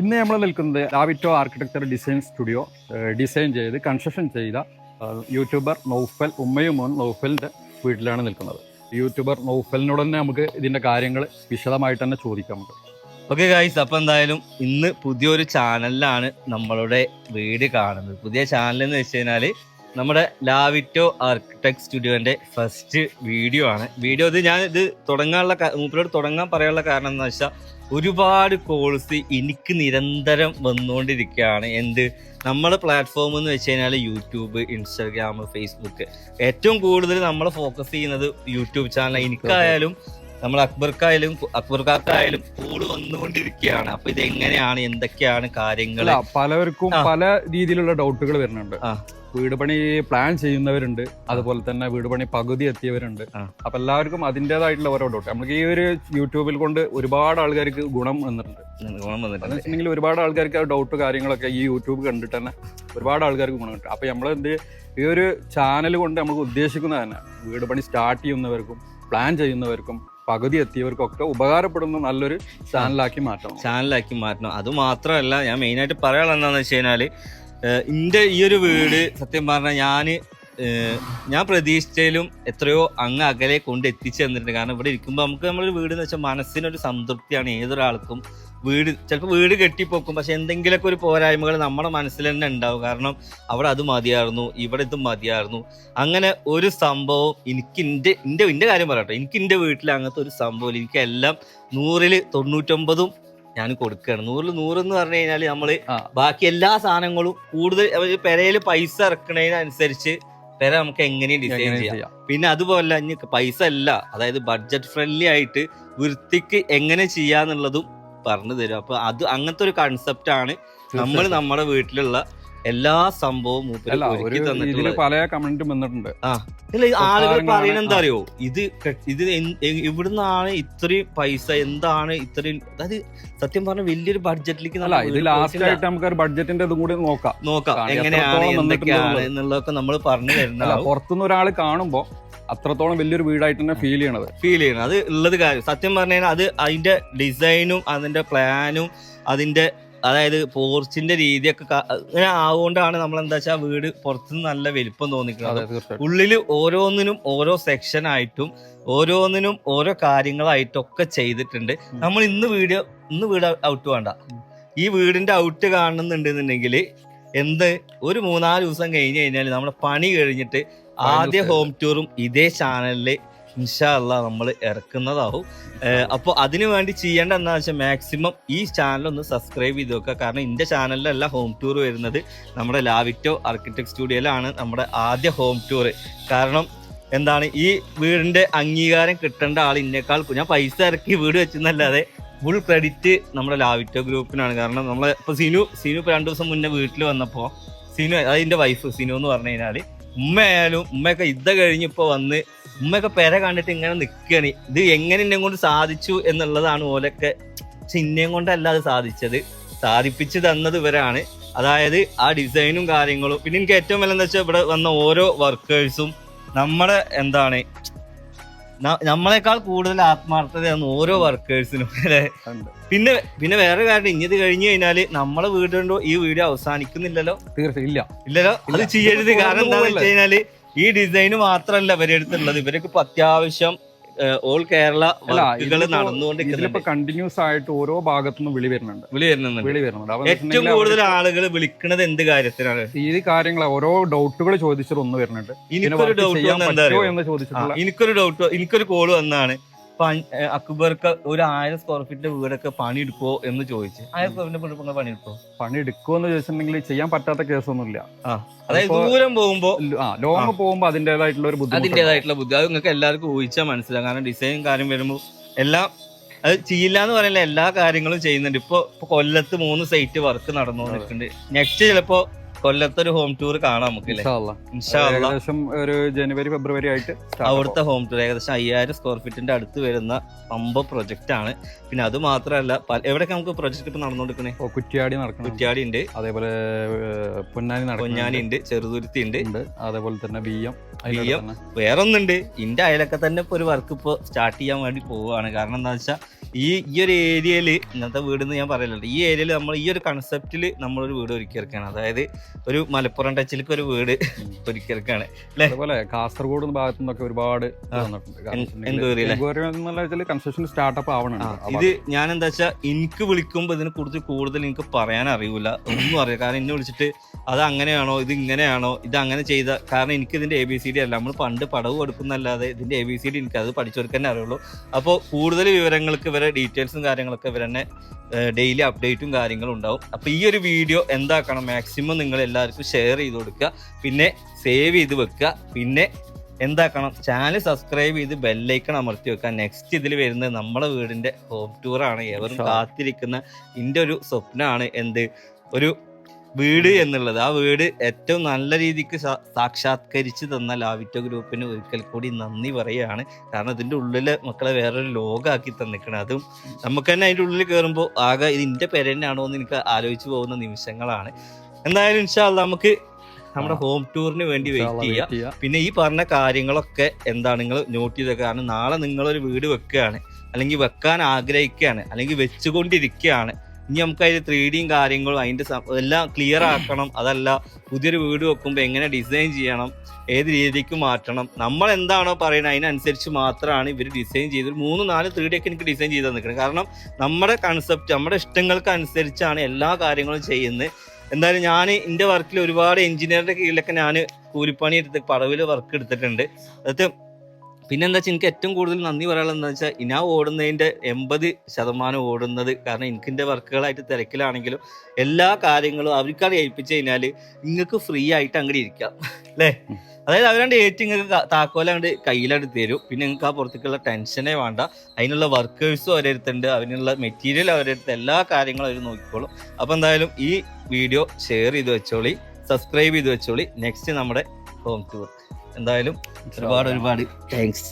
ഇന്ന് നമ്മൾ നിൽക്കുന്നത് Lavito architecture design studio design ചെയ്ത് കൺസ്ട്രക്ഷൻ ചെയ്ത യൂട്യൂബർ നൗഫൽ ഉമ്മയും മോൻ നൗഫലിന്റെ വീട്ടിലാണ് നിൽക്കുന്നത്. യൂട്യൂബർ നൗഫലിനോട് തന്നെ നമുക്ക് ഇതിന്റെ കാര്യങ്ങൾ വിശദമായിട്ട് തന്നെ ചോദിക്കാം. നമുക്ക് ഓക്കെ ഗായ്സ് അപ്പം എന്തായാലും ഇന്ന് പുതിയൊരു ചാനലിലാണ് നമ്മളുടെ വീട് കാണുന്നത്. പുതിയ ചാനൽ എന്ന് വെച്ച് കഴിഞ്ഞാൽ നമ്മുടെ ലാവിറ്റോ ആർക്കിടെക്ട് സ്റ്റുഡിയോന്റെ ഫസ്റ്റ് വീഡിയോ ആണ്. വീഡിയോ ഇത് ഞാൻ ഇത് തുടങ്ങാനുള്ള മൂപ്പരോട് തുടങ്ങാൻ പറയാനുള്ള കാരണം എന്താ വെച്ചാൽ ഒരുപാട് കോൾസ് എനിക്ക് നിരന്തരം വന്നുകൊണ്ടിരിക്കുകയാണ്. എന്ത്? നമ്മുടെ പ്ലാറ്റ്ഫോം എന്ന് വെച്ച് കഴിഞ്ഞാൽ യൂട്യൂബ് ഇൻസ്റ്റാഗ്രാം ഫേസ്ബുക്ക് ഏറ്റവും കൂടുതൽ നമ്മൾ ഫോക്കസ് ചെയ്യുന്നത് യൂട്യൂബ് ചാനൽ എനിക്കായാലും നമ്മൾ അക്ബർക്കായാലും അക്ബർക്കാർക്കായാലും കൂട് വന്നുകൊണ്ടിരിക്കുകയാണ്. അപ്പൊ ഇത് എങ്ങനെയാണ് എന്തൊക്കെയാണ് കാര്യങ്ങൾ പലവർക്കും പല രീതിയിലുള്ള ഡൗട്ടുകൾ വരുന്നുണ്ട്. വീട് പണി പ്ലാൻ ചെയ്യുന്നവരുണ്ട് അതുപോലെ തന്നെ വീട് പണി പകുതി എത്തിയവരുണ്ട്. അപ്പൊ എല്ലാവർക്കും അതിന്റെതായിട്ടുള്ള ഓരോ ഡൗട്ട് നമുക്ക് ഈ ഒരു യൂട്യൂബിൽ കൊണ്ട് ഒരുപാട് ആൾക്കാർക്ക് ഗുണം വന്നിട്ടുണ്ട്. ഗുണം വന്നിട്ടുണ്ടെങ്കിൽ ഒരുപാട് ആൾക്കാർക്ക് ആ ഡൗട്ട് കാര്യങ്ങളൊക്കെ ഈ യൂട്യൂബ് കണ്ടിട്ട് തന്നെ ഒരുപാട് ആൾക്കാർക്ക് ഗുണം കിട്ടും. അപ്പൊ നമ്മൾ എന്ത് ഈ ഒരു ചാനൽ കൊണ്ട് നമുക്ക് ഉദ്ദേശിക്കുന്നത് തന്നെ വീട് പണി സ്റ്റാർട്ട് ചെയ്യുന്നവർക്കും പ്ലാൻ ചെയ്യുന്നവർക്കും പകുതി എത്തിയവർക്കൊക്കെ ഉപകാരപ്പെടുന്ന നല്ലൊരു ചാനലാക്കി മാറ്റണം. ചാനലാക്കി മാറ്റണം. അത് മാത്രമല്ല ഞാൻ മെയിനായിട്ട് പറയാനുള്ള എന്താണെന്ന് വെച്ച് കഴിഞ്ഞാൽ എന്റെ ഈ ഒരു വീട് സത്യം പറഞ്ഞാൽ ഞാൻ ഞാൻ പ്രതീക്ഷിച്ചതിലും എത്രയോ അങ്ങ് അകലെ കൊണ്ട് എത്തിച്ചു തന്നിട്ടുണ്ട് കാരണം ഇവിടെ ഇരിക്കുമ്പോൾ നമുക്ക് നമ്മളൊരു വീട് എന്ന് വെച്ചാൽ മനസ്സിനൊരു സംതൃപ്തിയാണ് ഏതൊരാൾക്കും വീട് ചിലപ്പോൾ വീട് കെട്ടിപ്പോക്കും. പക്ഷെ എന്തെങ്കിലുമൊക്കെ ഒരു പോരായ്മകൾ നമ്മുടെ മനസ്സിൽ തന്നെ ഉണ്ടാവും. കാരണം അവിടെ അത് മതിയായിരുന്നു ഇവിടെ ഇത് മതിയായിരുന്നു. അങ്ങനെ ഒരു സംഭവം എനിക്ക് എന്റെ എന്റെ എന്റെ കാര്യം പറയട്ടെ. എനിക്ക് എന്റെ വീട്ടിൽ അങ്ങനത്തെ ഒരു സംഭവം എനിക്ക് എല്ലാം നൂറിൽ തൊണ്ണൂറ്റൊമ്പതും ഞാൻ കൊടുക്കുകയാണ്. നൂറിൽ നൂറെന്ന് പറഞ്ഞു കഴിഞ്ഞാൽ നമ്മൾ ബാക്കി എല്ലാ സാധനങ്ങളും കൂടുതൽ പെരയിൽ പൈസ ഇറക്കണതിനനുസരിച്ച് പെര നമുക്ക് എങ്ങനെയും ഡിസൈൻ ചെയ്യാം. ചെയ്യാം. പിന്നെ അതുപോലെ ഇനി പൈസ അല്ല. അതായത് ബഡ്ജറ്റ് ഫ്രണ്ട്ലി ആയിട്ട് വൃത്തിക്ക് എങ്ങനെ ചെയ്യാന്നുള്ളതും പറഞ്ഞു തരും. അപ്പൊ അത് അങ്ങനത്തെ ഒരു കൺസെപ്റ്റ് ആണ് നമ്മൾ നമ്മുടെ വീട്ടിലുള്ള എല്ലാ സംഭവവും ഒരു പല കമന്റും വന്നിട്ടുണ്ട്. ഇല്ല ആളുകൾ. പറയുന്നത് എന്താ അറിയോ ഇത് ഇത് ഇവിടുന്നാണ് ഇത്രയും പൈസ എന്താണ് ഇത്രയും അതായത് സത്യം പറഞ്ഞ വലിയൊരു ബഡ്ജറ്റിലേക്ക് ഇത് ലാസ്റ്റ് ആയിട്ട് നമുക്ക് ബഡ്ജറ്റിന്റെ ഇതും കൂടി നോക്കാം. നോക്കാം. എങ്ങനെയാണ് എന്തൊക്കെയാണ് എന്നുള്ളതൊക്കെ നമ്മൾ പറഞ്ഞു തരുന്നത് തരുന്നതാവും. പുറത്തുനിന്ന് ഒരാൾ കാണുമ്പോ അത്രത്തോളം വലിയൊരു വീടായിട്ട് തന്നെ ഫീൽ ചെയ്യണത്. ഫീൽ ചെയ്യണം. അത് ഉള്ളത് കാര്യം സത്യം പറഞ്ഞു കഴിഞ്ഞാൽ അത് അതിന്റെ ഡിസൈനും അതിന്റെ പ്ലാനും അതിന്റെ അതായത് പോർച്ചിന്റെ രീതിയൊക്കെ ആവുകൊണ്ടാണ് നമ്മൾ എന്താ വെച്ചാൽ വീട് പുറത്തുനിന്ന് നല്ല വലിപ്പം തോന്നിക്കുന്നത്. ഉള്ളിൽ ഓരോന്നിനും ഓരോ സെക്ഷൻ ആയിട്ടും ഓരോന്നിനും ഓരോ കാര്യങ്ങളായിട്ടൊക്കെ ചെയ്തിട്ടുണ്ട്. നമ്മൾ ഇന്ന് വീഡിയോ ഇന്ന് വീട് ഔട്ട് വേണ്ട. ഈ വീടിന്റെ ഔട്ട് കാണുന്നുണ്ടെന്നുണ്ടെങ്കിൽ എന്ത് ഒരു മൂന്നാൽ ദിവസം കഴിഞ്ഞ് കഴിഞ്ഞാൽ നമ്മുടെ പണി കഴിഞ്ഞിട്ട് ആദ്യ ഹോം ടൂറും ഇതേ ചാനലിൽ ഇൻഷാല്ല നമ്മൾ ഇറക്കുന്നതാവും. അപ്പോൾ അതിനു വേണ്ടി ചെയ്യേണ്ട എന്താ വെച്ചാൽ മാക്സിമം ഈ ചാനൽ ഒന്ന് സബ്സ്ക്രൈബ് ചെയ്ത് വെക്കുക. കാരണം ഇന്റെ ചാനലിലല്ല ഹോം ടൂർ വരുന്നത് നമ്മുടെ ലാവിറ്റോ ആർക്കിടെക്ട് സ്റ്റുഡിയോയിലാണ് നമ്മുടെ ആദ്യ ഹോം ടൂർ കാരണം എന്താണ് ഈ വീടിന്റെ അംഗീകാരം കിട്ടേണ്ട ആൾ ഇന്നേക്കാൾ ഞാൻ പൈസ ഇറക്കി വീട് വെച്ചെന്നല്ലാതെ ഫുൾ ക്രെഡിറ്റ് നമ്മുടെ ലാവിറ്റോ ഗ്രൂപ്പിനാണ് കാരണം നമ്മളെ ഇപ്പൊ സിനു സിനു ഇപ്പൊ രണ്ടു ദിവസം മുന്നേ വീട്ടിൽ വന്നപ്പോ സിനു അതിന്റെ വൈഫ് സിനു എന്ന് പറഞ്ഞു കഴിഞ്ഞാൽ ഉമ്മയായാലും ഉമ്മയൊക്കെ ഇത കഴിഞ്ഞ് ഇപ്പൊ വന്ന് ഉമ്മയൊക്കെ പെര കണ്ടിട്ട് ഇങ്ങനെ നിൽക്കണി ഇത് എങ്ങനെ എന്നെ കൊണ്ട് സാധിച്ചു എന്നുള്ളതാണ് ഓലൊക്കെ ഇന്നേം കൊണ്ടല്ല അത് സാധിച്ചത്. സാധിപ്പിച്ചു തന്നത് ഇവരാണ്. അതായത് ആ ഡിസൈനും കാര്യങ്ങളും. പിന്നെ എനിക്ക് ഏറ്റവും വലുതെന്ന് വെച്ചാൽ ഇവിടെ വന്ന ഓരോ വർക്കേഴ്സും നമ്മുടെ എന്താണ് നമ്മളെക്കാൾ കൂടുതൽ ആത്മാർത്ഥതയാണ് ഓരോ വർക്കേഴ്സിനും. പിന്നെ പിന്നെ വേറെ കാര്യം ഇഞ്ഞത് കഴിഞ്ഞു കഴിഞ്ഞാൽ നമ്മളെ വീടുണ്ടോ ഈ വീഡിയോ അവസാനിക്കുന്നില്ലല്ലോ? തീർച്ചയായും ഇല്ല. ഇല്ലല്ലോ? അത്. ചെയ്യരുത്. കാരണം എന്താണെന്ന്? വെച്ച് കഴിഞ്ഞാൽ ഈ ഡിസൈന് മാത്രമല്ല ഇവരെടുത്തുള്ളത് ഇവരൊക്കെ ഇവർക്ക് ഇപ്പൊ അത്യാവശ്യം ഓൾ കേരള വർക്കുകൾ ഇതിലിപ്പോ നടന്നുകൊണ്ടിരിക്കുന്നുണ്ട്. കണ്ടിന്യൂസ് ആയിട്ട് ഓരോ ഭാഗത്തുനിന്ന് വിളി വരുന്നുണ്ട്. വിളി വരുന്നുണ്ട്. വിളി വരുന്നുണ്ട്. ഏറ്റവും കൂടുതൽ ആളുകൾ വിളിക്കുന്നത് എന്ത് കാര്യത്തിനാണ്? ഈ കാര്യങ്ങൾ ഓരോ ഡൗട്ടുകൾ ചോദിച്ചിട്ട് ഒന്ന് വരുന്നുണ്ട്. എനിക്കൊരു ഡൗട്ട് എനിക്കൊരു ഡൗട്ട് എനിക്കൊരു കോൾ വന്നാണ്. അക്ബർക്ക് ഒരു ആയിരം സ്ക്വയർ ഫീറ്റിന്റെ വീടൊക്കെ പണി എടുക്കുവോ എന്ന് ചോദിച്ചു. ആയിരം സ്ക്വയർ ഫീറ്റിന്റെ വീട് ഇപ്പൊ പണി എടുക്കുമോ പണി എടുക്കുമോ എന്ന് ചോദിച്ചിട്ടുണ്ടെങ്കിൽ ചെയ്യാൻ പറ്റാത്ത കേസൊന്നുമില്ല. അതായത് ദൂരം പോകുമ്പോ ലോങ് പോകുമ്പോ അതിന്റേതായിട്ടുള്ള ഒരു ബുദ്ധി അതിന്റെതായിട്ടുള്ള ബുദ്ധി. അത് നിങ്ങൾക്ക് എല്ലാവർക്കും ഊഹിച്ചാൽ മനസ്സിലാകും കാരണം ഡിസൈൻ കാര്യം വരുമ്പോൾ എല്ലാം അത് ചെയ്യില്ല എന്ന് പറയുന്ന എല്ലാ കാര്യങ്ങളും ചെയ്യുന്നുണ്ട്. ഇപ്പൊ ഇപ്പൊ കൊല്ലത്ത് മൂന്ന് സൈറ്റ് വർക്ക് നടന്നു നിൽക്കുന്നുണ്ട് നെക്സ്റ്റ് ചിലപ്പോ കൊല്ലത്ത് ഒരു ഹോം ടൂർ കാണാം നമുക്ക് ഏകദേശം ഒരു ജനുവരി ഫെബ്രുവരി ആയിട്ട് അവിടുത്തെ ഹോം ടൂർ ഏകദേശം അയ്യായിരം സ്ക്വയർ ഫീറ്റിന്റെ അടുത്ത് വരുന്ന പമ്പ പ്രൊജക്റ്റ് ആണ്. പിന്നെ അത് മാത്രമല്ല എവിടെയൊക്കെ നമുക്ക് പ്രൊജക്ട് ഇപ്പൊ നടന്നുകൊടുക്കണേ കുറ്റിയാടി നടക്കണം. കുറ്റ്യാടി ഉണ്ട്. അതേപോലെ പൊന്നാനി പൊന്നാനി ഉണ്ട് ചെറുതുരുത്തി ഉണ്ട്. അതേപോലെ തന്നെ ബി എം ബി എം വേറൊന്നുണ്ട്. വേറെ ഒന്നുണ്ട് ഇന്റെ അയലൊക്കെ തന്നെ ഇപ്പൊ ഒരു വർക്ക് ഇപ്പൊ സ്റ്റാർട്ട് ചെയ്യാൻ വേണ്ടി പോവുകയാണ്. കാരണം എന്താ വെച്ചാൽ ഈ ഈ ഒരു ഏരിയയിൽ ഇന്നത്തെ വീട് എന്ന് ഞാൻ പറയലുണ്ട്. ഈ ഏരിയയിൽ നമ്മൾ ഈ ഒരു കൺസെപ്റ്റിൽ നമ്മളൊരു വീട് ഒരുക്കിയിറക്കാണ് അതായത് ഒരു മലപ്പുറം ടച്ചിലേക്ക് ഒരു വീട് ഒരുക്കിയിറക്കാണ് അതുപോലെ കാസർഗോഡ് ഭാഗത്തു നിന്നൊക്കെ ഒരുപാട് കൺസ്ട്രക്ഷൻ സ്റ്റാർട്ടപ്പ് ഇത് ഞാൻ എന്താ വെച്ചാൽ എനിക്ക് വിളിക്കുമ്പോൾ ഇതിനെ കുറിച്ച് കൂടുതൽ എനിക്ക് പറയാൻ അറിയില്ല ഒന്നും അറിയില്ല. കാരണം എന്നെ വിളിച്ചിട്ട് അത് അങ്ങനെയാണോ ഇത് ഇങ്ങനെയാണോ ഇത് അങ്ങനെ ചെയ്ത കാരണം എനിക്ക് ഇതിന്റെ എ ബി സി ഡി അല്ല. നമ്മൾ പണ്ട് പടവ് കൊടുക്കുന്നല്ലാതെ ഇതിന്റെ എ ബി സി ഡി എനിക്ക് അത് പഠിച്ചവർക്ക് തന്നെ അറിയുള്ളൂ. അപ്പോൾ കൂടുതൽ വിവരങ്ങൾക്ക് ഇവരെ ഡീറ്റെയിൽസും കാര്യങ്ങളൊക്കെ ഇവർ തന്നെ ഡെയിലി അപ്ഡേറ്റും കാര്യങ്ങളും ഉണ്ടാവും. അപ്പോൾ ഈ ഒരു വീഡിയോ എന്താക്കണം? മാക്സിമം നിങ്ങൾ എല്ലാവർക്കും ഷെയർ ചെയ്ത് കൊടുക്കുക. പിന്നെ സേവ് ചെയ്ത് വെക്കുക. പിന്നെ എന്താക്കണം? ചാനൽ സബ്സ്ക്രൈബ് ചെയ്ത് ബെല്ലൈക്കൺ അമർത്തി വെക്കുക. നെക്സ്റ്റ് ഇതിൽ വരുന്നത് നമ്മളെ വീടിന്റെ ഹോം ടൂറാണ് ആണ്. എവരും കാത്തിരിക്കുന്ന എന്റെ ഒരു സ്വപ്നമാണ് എന്ത്? ഒരു വീട് എന്നുള്ളത്. ആ വീട് ഏറ്റവും നല്ല രീതിക്ക് സാക്ഷാത്കരിച്ച് തന്ന ലാവിറ്റോ ഗ്രൂപ്പിന് ഒരിക്കൽ കൂടി നന്ദി പറയുകയാണ്. കാരണം ഇതിന്റെ ഉള്ളിലെ മക്കളെ വേറൊരു ലോകമാക്കി തന്നിക്കണം അതും നമുക്ക് തന്നെ അതിന്റെ ഉള്ളിൽ കയറുമ്പോൾ ആകെ ഇത് എന്റെ പേരെന്നാണോ എന്ന് എനിക്ക് ആലോചിച്ച് പോകുന്ന നിമിഷങ്ങളാണ്. എന്തായാലും ഇൻഷാല്ല നമുക്ക് നമ്മുടെ ഹോം ടൂറിന് വേണ്ടി വെയിറ്റ് ചെയ്യാം. പിന്നെ ഈ പറഞ്ഞ കാര്യങ്ങളൊക്കെ എന്താണ് നിങ്ങൾ നോട്ട് ചെയ്തത്? കാരണം നാളെ നിങ്ങളൊരു വീട് വെക്കുകയാണ്. അല്ലെങ്കിൽ വെക്കാൻ ആഗ്രഹിക്കുകയാണ്. അല്ലെങ്കിൽ വെച്ചുകൊണ്ടിരിക്കുകയാണ്. ഇനി നമുക്ക് അതിൽ ത്രീ ഡിയും കാര്യങ്ങളും അതിന്റെ എല്ലാം ക്ലിയർ ആക്കണം. അതല്ല പുതിയൊരു വീട് വെക്കുമ്പോൾ എങ്ങനെ ഡിസൈൻ ചെയ്യണം? ഏത് രീതിക്ക് മാറ്റണം? നമ്മൾ എന്താണോ പറയുന്നത് അതിനനുസരിച്ച് മാത്രമാണ് ഇവർ ഡിസൈൻ ചെയ്ത് മൂന്ന് നാല് ത്രീ ഡി ഒക്കെ എനിക്ക് ഡിസൈൻ ചെയ്ത് തന്നിരിക്കണം കാരണം നമ്മുടെ കൺസെപ്റ്റ് നമ്മുടെ ഇഷ്ടങ്ങൾക്ക് അനുസരിച്ചാണ് എല്ലാ കാര്യങ്ങളും ചെയ്യുന്നത്. എന്തായാലും ഞാൻ എന്റെ വർക്കിൽ ഒരുപാട് എഞ്ചിനീയറുടെ കീഴിലൊക്കെ ഞാൻ കൂലിപ്പണി എടുത്ത് പടവിൽ വർക്ക് എടുത്തിട്ടുണ്ട്. അത് പിന്നെന്താ വെച്ചാൽ എനിക്ക് ഏറ്റവും കൂടുതൽ നന്ദി പറയാനുള്ളത് എന്താ വെച്ചാൽ ഞാൻ ഓടുന്നതിന്റെ എൺപത് ശതമാനം ഓടുന്നത് കാരണം എനിക്ക് എന്റെ വർക്കുകളായിട്ട് തിരക്കിലാണെങ്കിലും എല്ലാ കാര്യങ്ങളും അവർക്കാണ് ഏൽപ്പിച്ചു കഴിഞ്ഞാൽ നിങ്ങൾക്ക് ഫ്രീ ആയിട്ട് അങ്ങോട്ട് ഇരിക്കാം. അല്ലേ? അതായത് അവരാണ്ട് ഏറ്റ് നിങ്ങൾക്ക് താക്കോലാണ്ട് കയ്യിലാണ്ട് തരും. പിന്നെ നിങ്ങൾക്ക് ആ പുറത്തേക്കുള്ള ടെൻഷനേ വേണ്ട. അതിനുള്ള വർക്കേഴ്സും അവരെടുത്തുണ്ട് അതിനുള്ള മെറ്റീരിയൽ അവരെടുത്ത് എല്ലാ കാര്യങ്ങളും അവർ നോക്കിക്കോളും. അപ്പോൾ എന്തായാലും ഈ വീഡിയോ ഷെയർ ചെയ്ത് വെച്ചോളി. സബ്സ്ക്രൈബ് ചെയ്ത് വെച്ചോളി. നെക്സ്റ്റ് നമ്മുടെ ഹോം ടൂർ എന്തായാലും ഒരുപാട് ഒരുപാട് താങ്ക്സ്